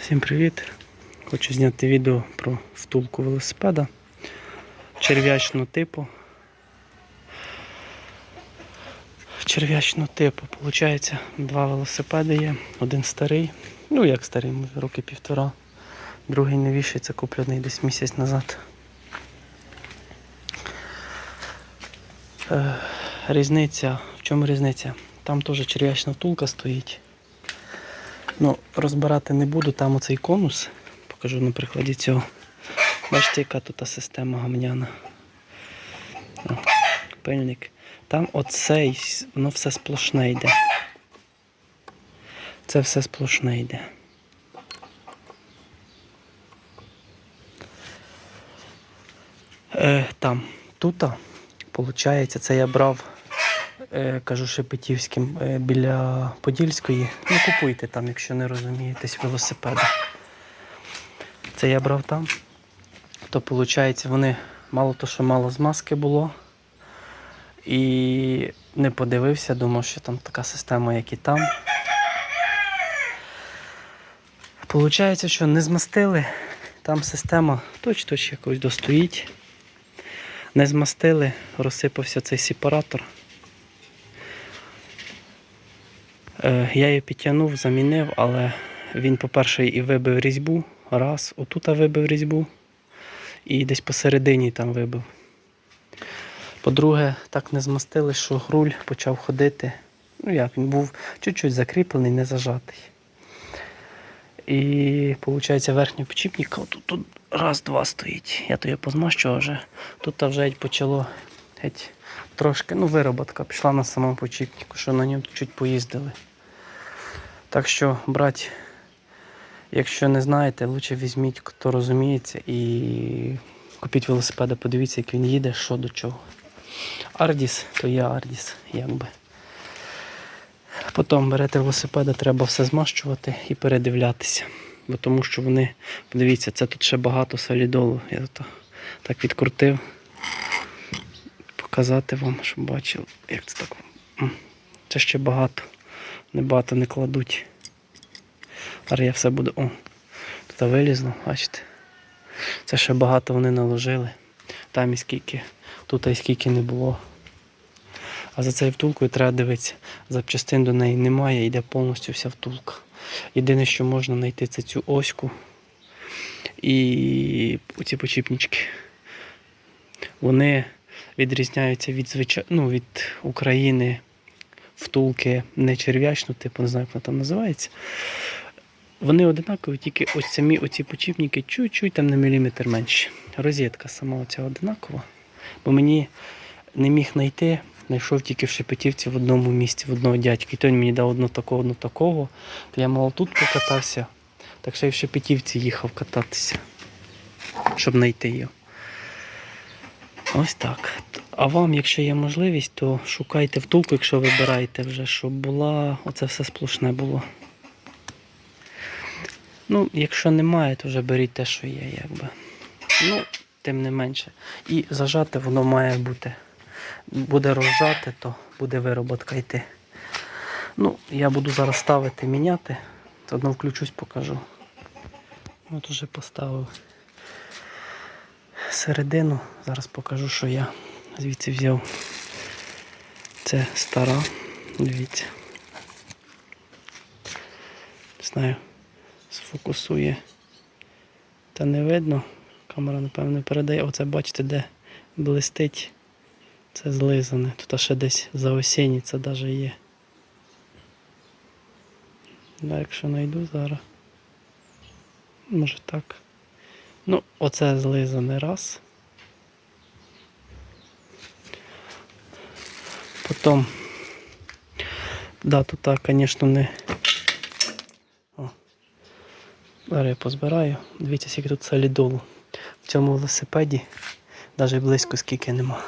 Всім привіт! Хочу зняти відео про втулку велосипеда черв'ячного типу. Черв'ячного типу, виходить, два велосипеди є. Один старий, ну як старий, роки півтора. Другий новіший, це куплений десь місяць назад. Е, різниця. В чому різниця? Там теж черв'ячна втулка стоїть. Ну, розбирати не буду, там оцей конус. Покажу на прикладі цього. Бачите, яка тут система гамняна. О, пильник. Там оцей, воно все сплошне йде. Це все сплошне йде. Е, там, тут, виходить, це я брав кажу Шепетівським е, біля Подільської. Не купуйте там, якщо не розумієтесь велосипеди. Це я брав там. То виходить, вони мало то, що мало змазки було. І не подивився, думав, що там така система, як і там. Получається, що не змастили. Там система точ-точ якось достоїть. Не змастили, розсипався цей сепаратор. Я її підтягнув, замінив, але він, по-перше, і вибив різьбу. Раз, отут вибив різьбу. І десь посередині там вибив. По-друге, так не змастили, що руль почав ходити. Ну як, він був чуть-чуть закріплений, не зажатий. І виходить, верхній почіпник тут раз-два стоїть. Я то його позмащував вже. Тут вже почало геть трошки, ну, вироботка пішла на самому почіпнику, що на ньому чуть поїздили. Так що, брати, якщо не знаєте, лучше візьміть, хто розуміється, і купіть велосипеда, подивіться, як він їде, що до чого. Ардіс, то є Ардіс, якби. Потім берете велосипеда, треба все змащувати і передивлятися. Бо тому що вони, подивіться, це тут ще багато солідолу. Я то так відкрутив. Показати вам, щоб бачили, як це так. Це ще багато. Небагато не кладуть. Зараз я все буду. О, тут вилізло, бачите. Це ще багато вони наложили. Там і скільки, тут і скільки не було. А за цією втулкою треба дивитися. Запчастин до неї немає, йде повністю вся втулка. Єдине, що можна знайти, це цю оську і ці почіпнички. Вони відрізняються від звичай... ну, від України втулки не черв'ячну, типу, не знаю, як вона там називається. Вони одинакові, тільки ось самі оці почіпники чуть-чуть там на міліметр менші. Розетка сама оця одинакова. Бо мені не міг знайти, знайшов тільки в Шепетівці в одному місці, в одного дядька. І то мені дав одну такого, одну такого. То я мало тут покатався, так що я в Шепетівці їхав кататися, щоб знайти його. Ось так. А вам, якщо є можливість, то шукайте втулку, якщо вибираєте вже, щоб була, оце все сплошне було. Ну, якщо немає, то вже беріть те, що є, якби. Ну, тим не менше. І зажати воно має бути. Буде розжати, то буде вироботка йти. Ну, я буду зараз ставити, міняти. Одно включусь, покажу. От уже поставив середину. Зараз покажу, що я звідси взяв. Це стара. Дивіться. Не знаю, сфокусує. Та не видно. Камера, напевно, передає. Оце бачите, де блистить. Це злизане. Тут ще десь за осінні це навіть є. Да, якщо знайду зараз. Може так. Ну, оце злизане раз. Потім. Да, тут так, звісно, не. О. Зараз я позбираю. Дивіться, скільки тут солідолу. В цьому велосипеді навіть близько скільки нема.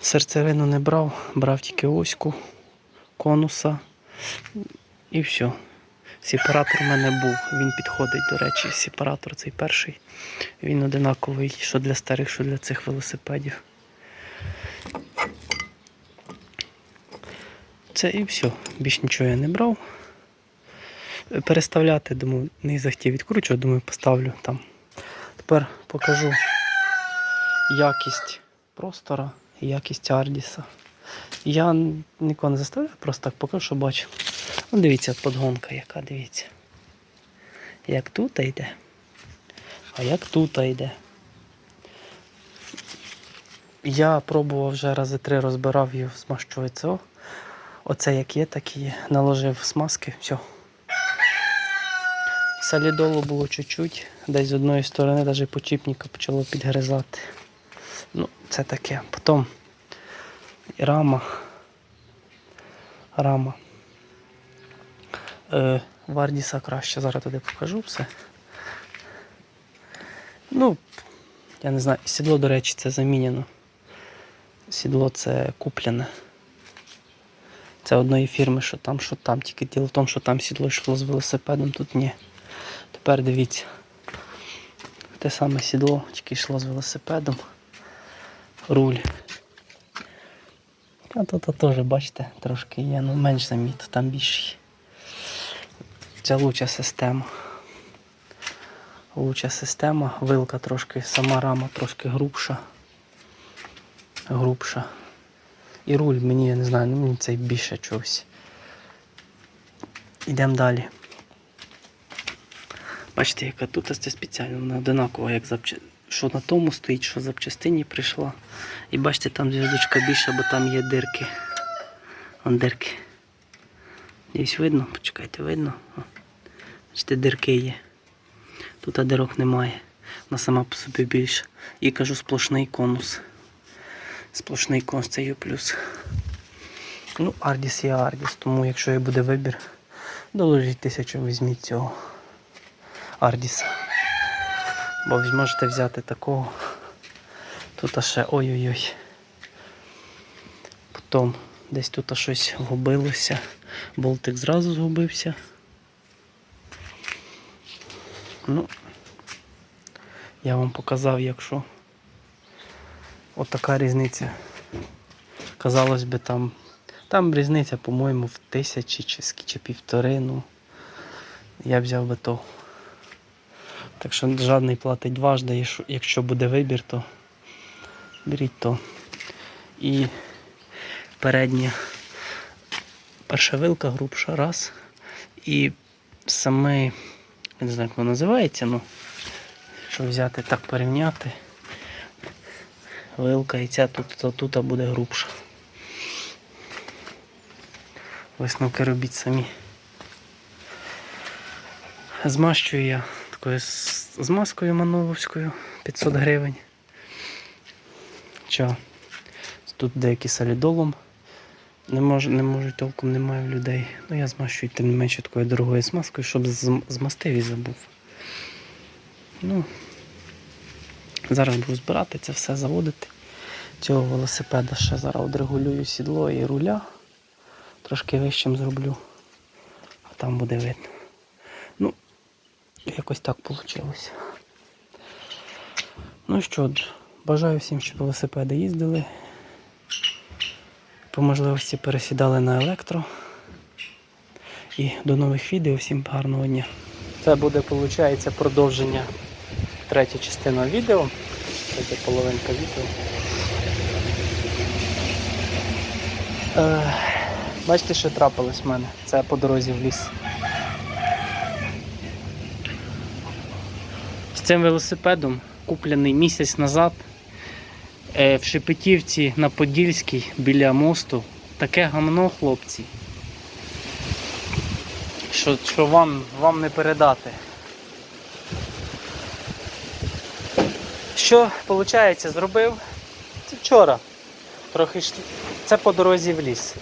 Серцевину не брав, брав тільки оську, конуса і все. Сепаратор в мене був, він підходить, до речі, сепаратор цей перший. Він одинаковий, що для старих, що для цих велосипедів. Це і все. Більш нічого я не брав. переставляти, думаю, не захотів відкручувати, думаю, поставлю там. Тепер покажу якість простора і якість Ардіса. Я нікого не заставляю, просто так покажу, що бачу. Ну, дивіться, подгонка яка, дивіться. Як тут йде, а як тут йде. Я пробував вже рази три розбирав змащувати ЦО. Оце як є, так і є. Наложив смазки, все. Солідолу було чуть-чуть, десь з одної сторони навіть почіпника почало підгризати. Ну, це таке. Потім рама. Рама. Е, Вардіса краще, зараз туди покажу все. Ну, я не знаю, сідло, до речі, це замінено. Сідло це куплене. Це одної фірми, що там, що там. Тільки діло в тому, що там сідло йшло з велосипедом, тут ні. Тепер дивіться. Те саме сідло, тільки йшло з велосипедом. Руль. А тут теж, бачите, трошки є, ну менш заміт, там більший. Це луча система. Луча система, вилка трошки, сама рама трошки грубша. Грубша. І руль мені, я не знаю, ну мені цей більше чогось. Ідемо далі. Бачите, яка тут це спеціально, вона одинакова, як запча... що на тому стоїть, що запчастині прийшла. І бачите, там зв'язочка більша, бо там є дирки. Вон дирки. Десь видно, почекайте, видно. Бачите, дирки є. Тут дирок немає. Вона сама по собі більша. І кажу сплошний конус. Сплошний конус це є плюс. Ну, Ардіс є Ардіс, тому якщо і буде вибір, доложіть тисячу, візьміть цього Ардіса. Бо ви можете взяти такого. Тут ще ой-ой-ой. Потім десь тут щось вгубилося. Болтик зразу згубився. Ну, я вам показав, якщо отака різниця. Казалось би, там, там різниця, по-моєму, в тисячі чи, чи півтори. Ну, я взяв би то. Так що жадний платить дважди, якщо- буде вибір, то беріть то. І передня перша вилка грубша раз. І саме, я не знаю, як воно називається, ну, якщо взяти так порівняти, вилка і ця тут, то тут буде грубша. Висновки робіть самі. Змащую я такою змазкою мановською 500 гривень. Чо? Тут деякі солідолом. Не можу, не можу толком немає в людей. Ну я змащую тим не менше такою дорогою смазкою, щоб змастив і забув. Ну, зараз буду збирати це все заводити. Цього велосипеда ще зараз одрегулюю сідло і руля. Трошки вищим зроблю. А там буде видно. Ну, якось так вийшло. Ну що ж, бажаю всім, щоб велосипеди їздили. По можливості пересідали на електро. І до нових відео. Всім гарного дня. Це буде, виходить, продовження третя частина відео. Третя половинка відео. Е, бачите, що трапилось в мене? Це по дорозі в ліс. З цим велосипедом, куплений місяць назад в Шепетівці на Подільській біля мосту. Таке гамно, хлопці. Що, що вам, вам не передати. Що, виходить, зробив? Це вчора. Трохи ш... Це по дорозі в ліс.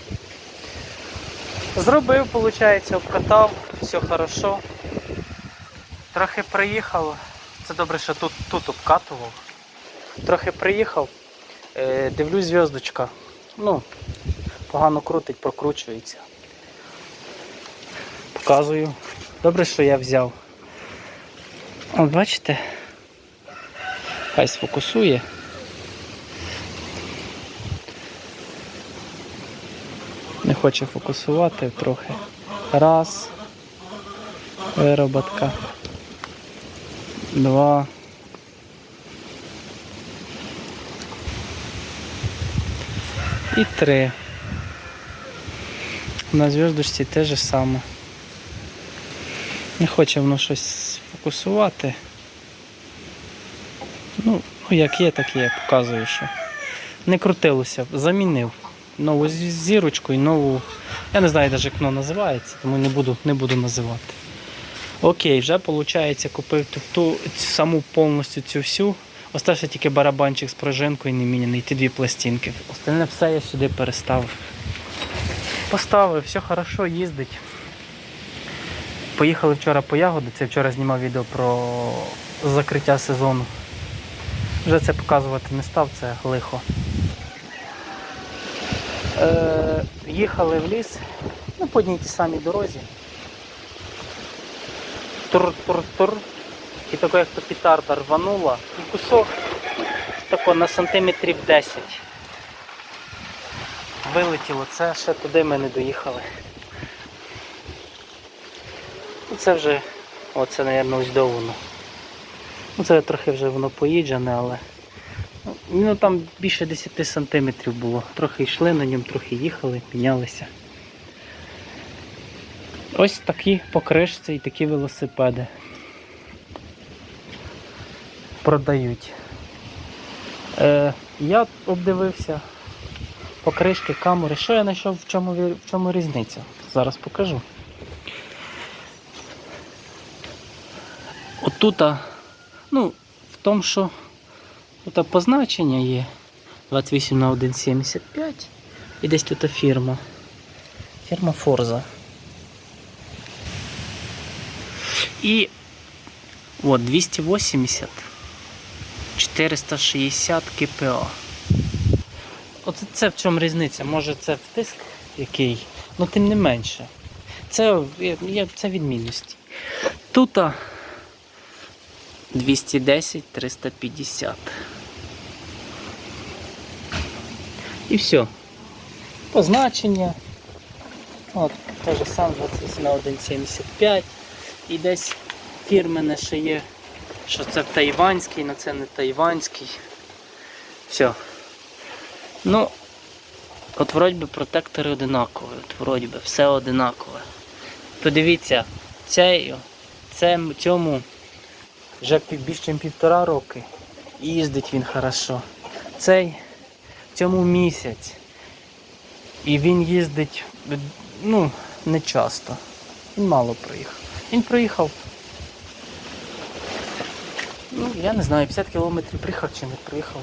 Зробив, виходить, обкатав, все хорошо. Трохи приїхав. Це добре, що тут, тут обкатував. Трохи приїхав, е, дивлюсь зв'язочка. Ну, погано крутить, прокручується. Показую. Добре, що я взяв. От бачите? Хай сфокусує. Не хоче фокусувати трохи. Раз. Вироботка. Два. І три. На зв'язочці те же саме. Не хоче воно щось фокусувати. Ну, ну, як є, так є, показую, що. Не крутилося, замінив. Нову зірочку і нову. Я не знаю навіть, як воно називається, тому не буду, не буду називати. Окей, вже виходить, купив ту, ту саму повністю цю всю. Остався тільки барабанчик з пружинкою не міняний, ті дві пластинки. Остальне все я сюди переставив. Поставив, все хорошо, їздить. Поїхали вчора по ягоди, це вчора знімав відео про закриття сезону. Вже це показувати не став, це лихо. Е, їхали в ліс, ну, по одній тій самій дорозі. Тур-тур-тур. І тако як то петарда рванула, і кусок тако на сантиметрів 10. Вилетіло, це ще туди ми не доїхали. Ну, Це вже, оце, мабуть, ось до воно. Ну, це трохи вже воно поїджене, але ну, там більше 10 сантиметрів було. Трохи йшли на ньому, трохи їхали, мінялися. Ось такі покришці і такі велосипеди продають. Е, я обдивився покришки, камери. Що я знайшов, в чому, в чому різниця? Зараз покажу. Отут, ну, в тому, що тут позначення є 28 на 1,75 і десь тут фірма. Фірма Forza. І от 280 460 КПА. Оце це в чому різниця? Може це втиск який, ну тим не менше. Це, це відмінності. Тут 210 350. І все. Позначення. От, те ж сам 28 на 1,75. І десь фірмене ще є, що це тайванський, але це не тайванський. Все. Ну, от вроді би протектори одинакові, от вроді би, все одинакове. Подивіться, цей, цем- цьому вже більше ніж півтора роки. І їздить він хорошо. Цей цьому місяць. І він їздить ну, не часто. Він мало проїхав. Він проїхав. Ну, я не знаю, 50 кілометрів приїхав чи не приїхав.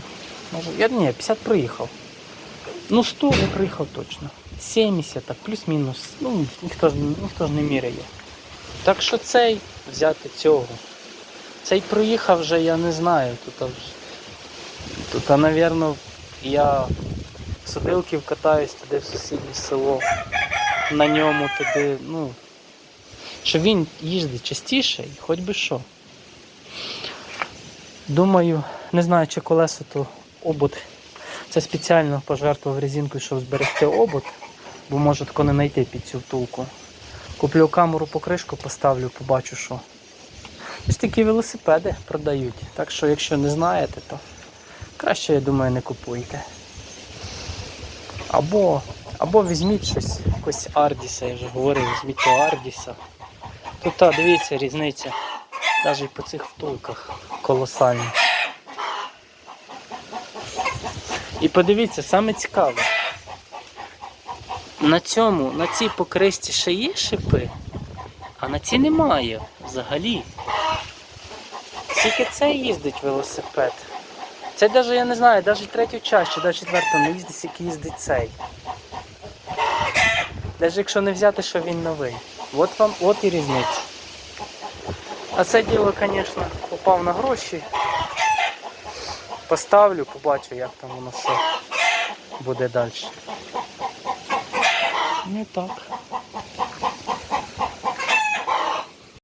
Може, я ні, 50 проїхав. Ну 100 не проїхав точно. 70, так, плюс-мінус. Ну, ніхто ж, ніхто ж не міряє. Так що цей взяти цього. Цей проїхав вже, я не знаю. Тут, тут напевно, я з Судилків катаюсь туди в сусіднє село. На ньому туди, ну. Що він їздить частіше, хоч би що. Думаю, не знаю, чи колесо то обод. Це спеціально пожертвував резинкою, щоб зберегти обод, бо може тако не знайти під цю втулку. Куплю камеру покришку, поставлю, побачу, що. Ось такі велосипеди продають. Так що, якщо не знаєте, то краще, я думаю, не купуйте. Або, або візьміть щось, якось Ардіса, я вже говорив, візьміть Ардіса. Тут, та, дивіться, різниця. Навіть по цих втулках колосальна. І подивіться, саме цікаве. На цьому, на цій покристі ще є шипи, а на цій немає взагалі. Тільки це їздить велосипед. Це навіть, я не знаю, навіть третю чи навіть четверту не їздить, скільки їздить цей. Навіть якщо не взяти, що він новий. От вам, от і різниця. А це діло, звісно, попав на гроші. Поставлю, побачу, як там воно що буде далі. Ну так.